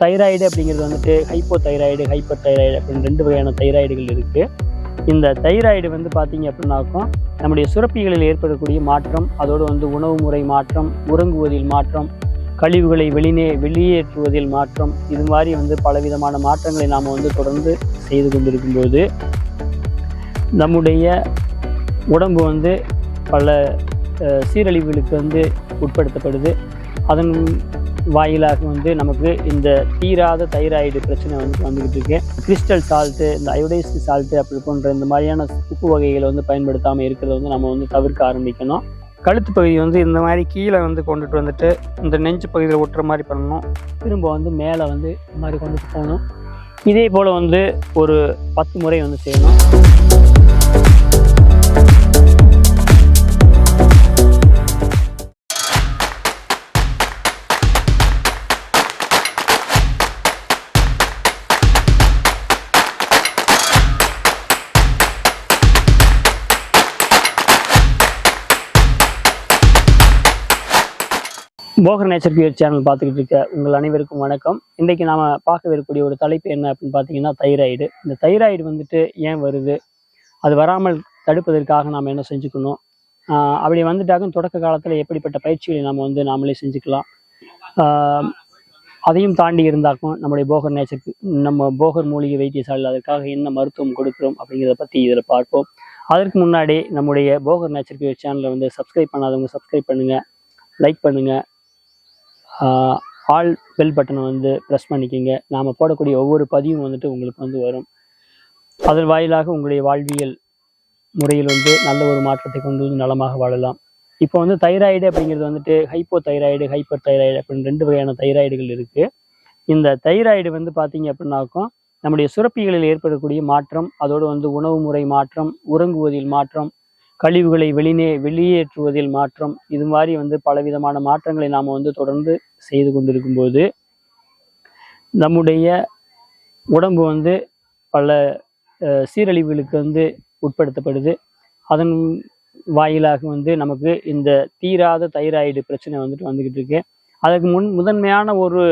Thyroid அப்படிங்கிறது வந்துட்டு hypo thyroid hyper thyroid அப்படின்னு ரெண்டு வகையான தைராய்டுகள் இருக்குது இந்த தைராய்டு வந்து பார்த்தீங்க அப்படின்னாக்கும் நம்முடைய சுரப்பிகளில் ஏற்படக்கூடிய மாற்றம் அதோடு வந்து உணவு முறை மாற்றம் உறங்குவதில் மாற்றம் கழிவுகளை வெளியே வெளியேற்றுவதில் மாற்றம் இது மாதிரி வந்து பலவிதமான மாற்றங்களை நாம் வந்து தொடர்ந்து செய்து கொண்டிருக்கும்போது நம்முடைய உடம்பு வந்து பல சீரழிவுகளுக்கு வந்து உட்படுத்தப்படுது. அதன் வாயிலாக வந்து நமக்கு இந்த தீராத தைராய்டு பிரச்சனை வந்து வந்துக்கிட்டு இருக்கு. கிறிஸ்டல் சால்ட்டு இந்த அயோடைஸ்டு சால்ட்டு அப்படி போன்ற இந்த மாதிரியான உப்பு வகைகளை வந்து பயன்படுத்தாமல் இருக்கிறத வந்து நம்ம வந்து தவிர்க்க ஆரம்பிக்கணும். கழுத்து பகுதி வந்து இந்த மாதிரி கீழே வந்து கொண்டுட்டு வந்துட்டு இந்த நெஞ்சு பகுதியில் ஒட்டுற மாதிரி பண்ணணும். திரும்ப வந்து மேலே வந்து இந்த மாதிரி கொண்டுட்டு போகணும். இதே போல் வந்து ஒரு பத்து முறை வந்து செய்யணும். போகர் நேச்சர் பியூர் சேனல் பார்த்துக்கிட்டு இருக்க உங்கள் அனைவருக்கும் வணக்கம். இன்றைக்கி நாம் பார்க்கவிருக்கக்கூடிய ஒரு தலைப்பு என்ன அப்படின்னு பார்த்தீங்கன்னா தைராய்டு. இந்த தைராய்டு வந்துட்டு ஏன் வருது? அது வராமல் தடுப்பதற்காக நாம் என்ன செஞ்சுக்கணும்? அப்படி வந்துட்டாக்கும் தொடக்க காலத்தில் எப்படிப்பட்ட பயிற்சிகளை நாம் வந்து நாமளே செஞ்சுக்கலாம். அதையும் தாண்டி இருந்தாக்கும் நம்முடைய போகர் நேச்சருக்கு நம்ம போகர் மூலிகை வைத்தியசாலையில் அதற்காக என்ன மருத்துவம் கொடுக்குறோம் அப்படிங்கிறத பற்றி இதில் பார்ப்போம். அதற்கு முன்னாடி நம்முடைய போகர் நேச்சர் பியூர் சேனலை வந்து சப்ஸ்கிரைப் பண்ணாதவங்க சப்ஸ்கிரைப் பண்ணுங்கள் லைக் பண்ணுங்கள் ஆல் பெல் பட்டனை வந்து ப்ரெஸ் பண்ணிக்கோங்க. நாம் போடக்கூடிய ஒவ்வொரு பதிவும் வந்துட்டு உங்களுக்கு வந்து வரும். அதன் வாயிலாக உங்களுடைய வாழ்வியல் முறையில் வந்து நல்ல ஒரு மாற்றத்தை கொண்டு வந்து நலமாக வாழலாம். இப்போ வந்து தைராய்டு அப்படிங்கிறது வந்துட்டு ஹைப்போ தைராய்டு ஹைப்பர் தைராய்டு அப்படின்னு ரெண்டு வகையான தைராய்டுகள் இருக்குது இந்த தைராய்டு வந்து பார்த்தீங்க அப்படின்னாக்கும் நம்முடைய சுரப்பிகளில் ஏற்படக்கூடிய மாற்றம் அதோடு வந்து உணவு முறை மாற்றம் உறங்குவதில் மாற்றம் கழிவுகளை வெளியே வெளியேற்றுவதில் மாற்றம் இது மாதிரி வந்து பலவிதமான மாற்றங்களை நாம் வந்து தொடர்ந்து செய்து கொண்டிருக்கும்போது நம்முடைய உடம்பு வந்து பல சீரழிவுகளுக்கு வந்து உட்படுத்தப்படுது. அதன் வாயிலாக வந்து நமக்கு இந்த தீராத தைராய்டு பிரச்சனை வந்துட்டு வந்துக்கிட்டு இருக்கு. அதுக்கு முன் முதன்மையான ஒரு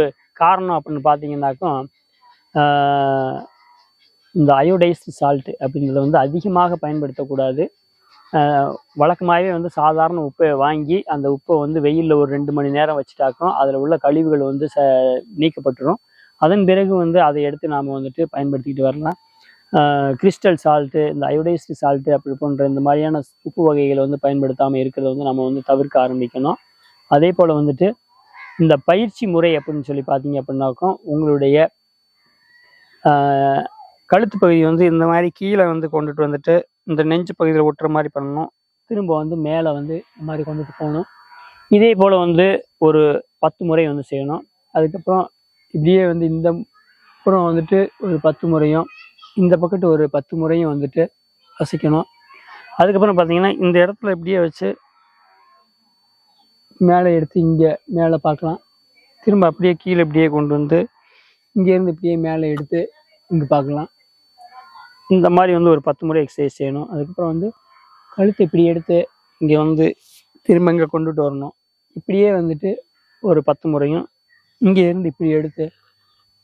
காரணம் அப்படின்னு பார்த்தீங்கன்னாக்கும் இந்த அயோடைஸ்டு சால்ட் அப்படின்றத வந்து அதிகமாக பயன்படுத்தக்கூடாது. வழக்கமாகவே வந்து சாதாரண உப்பை வாங்கி அந்த உப்பை வந்து வெயிலில் ஒரு ரெண்டு மணி நேரம் வச்சுட்டாக்கும் அதில் உள்ள கழிவுகள் வந்து ச நீக்கப்பட்டுரும். அதன் பிறகு வந்து அதை எடுத்து நாம் வந்துட்டு பயன்படுத்திக்கிட்டு வரலாம். கிறிஸ்டல் சால்ட்டு இந்த அயோடைஸ்டு சால்ட்டு அப்படி போன்ற இந்த மாதிரியான உப்பு வகைகளை வந்து பயன்படுத்தாமல் இருக்கிறத வந்து நம்ம வந்து தவிர்க்க ஆரம்பிக்கணும். அதே போல் வந்துட்டு இந்த பயிற்சி முறை அப்படின்னு சொல்லி பார்த்தீங்க அப்படின்னாக்கும் உங்களுடைய கழுத்து பகுதி வந்து இந்த மாதிரி கீழே வந்து கொண்டுட்டு வந்துட்டு இந்த நெஞ்சு பகுதியில் ஒட்டுற மாதிரி பண்ணணும். திரும்ப வந்து மேலே வந்து இந்த மாதிரி கொண்டுட்டு போகணும். இதே போல் வந்து ஒரு பத்து முறை வந்து செய்யணும். அதுக்கப்புறம் இப்படியே வந்து இந்த புறம் வந்துட்டு ஒரு பத்து முறையும் இந்த பக்கத்து ஒரு பத்து முறையும் வந்துட்டு வசிக்கணும் அதுக்கப்புறம் பார்த்தீங்கன்னா இந்த இடத்துல இப்படியே வச்சு மேலே எடுத்து இங்கே மேலே பார்க்கலாம். திரும்ப அப்படியே கீழே இப்படியே கொண்டு வந்து இங்கேருந்து இப்படியே மேலே எடுத்து இங்கே பார்க்கலாம். இந்த மாதிரி வந்து ஒரு பத்து முறை எக்ஸசைஸ் செய்யணும். அதுக்கப்புறம் வந்து கழுத்தை இப்படி எடுத்து இங்கே வந்து திரும்ப இங்கே கொண்டுட்டு வரணும். இப்படியே வந்துட்டு ஒரு பத்து முறையும் இங்கே இருந்து இப்படி எடுத்து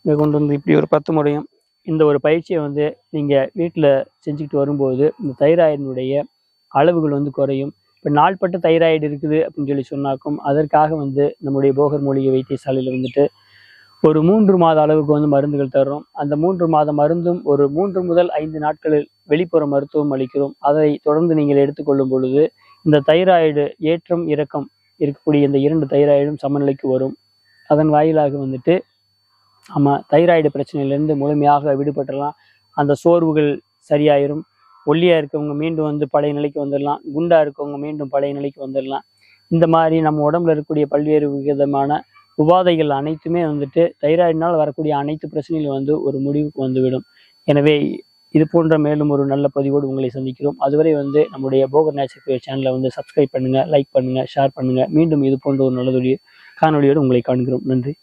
இங்கே கொண்டு வந்து இப்படி ஒரு பத்து முறையும் இந்த ஒரு பயிற்சியை வந்து நீங்கள் வீட்டில் செஞ்சுக்கிட்டு வரும்போது இந்த தைராய்டினுடைய அளவுகள் வந்து குறையும். இப்போ நாள்பட்ட தைராய்டு இருக்குது அப்படின்னு சொல்லி சொன்னாக்கும் அதற்காக வந்து நம்முடைய போகர் மூலிகை வைத்தியசாலையில் வந்துட்டு ஒரு மூன்று மாத அளவுக்கு வந்து மருந்துகள் தர்றோம். அந்த மூன்று மாத மருந்தும் ஒரு மூன்று முதல் ஐந்து நாட்களில் வெளிப்புற மருத்துவம் அளிக்கிறோம். அதை தொடர்ந்து நீங்கள் எடுத்துக்கொள்ளும் பொழுது இந்த தைராய்டு ஏற்றம் இறக்கம் இருக்கக்கூடிய இந்த இரண்டு தைராய்டும் சமநிலைக்கு வரும். அதன் வாயிலாக வந்துட்டு நம்ம தைராய்டு பிரச்சனையிலேருந்து முழுமையாக விடுபட்டுடலாம் அந்த சோர்வுகள் சரியாயிரும். ஒல்லியாக இருக்கவங்க மீண்டும் வந்து பழைய நிலைக்கு வந்துடலாம். குண்டாக இருக்கவங்க மீண்டும் பழைய நிலைக்கு வந்துடலாம். இந்த மாதிரி நம்ம உடம்புல இருக்கக்கூடிய பல்வேறு விதமான உபாதைகள் அனைத்துமே வந்துட்டு தைராய்டினால் வரக்கூடிய அனைத்து பிரச்சனைகளும் வந்து ஒரு முடிவுக்கு வந்துவிடும். எனவே இது போன்ற மேலும் ஒரு நல்ல பதிவோடு உங்களை சந்திக்கிறோம். அதுவரை வந்து நம்முடைய போகர் நேச்சர் சேனலை வந்து சப்ஸ்கிரைப் பண்ணுங்கள் லைக் பண்ணுங்கள் ஷேர் பண்ணுங்கள் மீண்டும் இது போன்ற ஒரு நல்லதொரு காணொலியோடு உங்களை காண்கிறோம். நன்றி.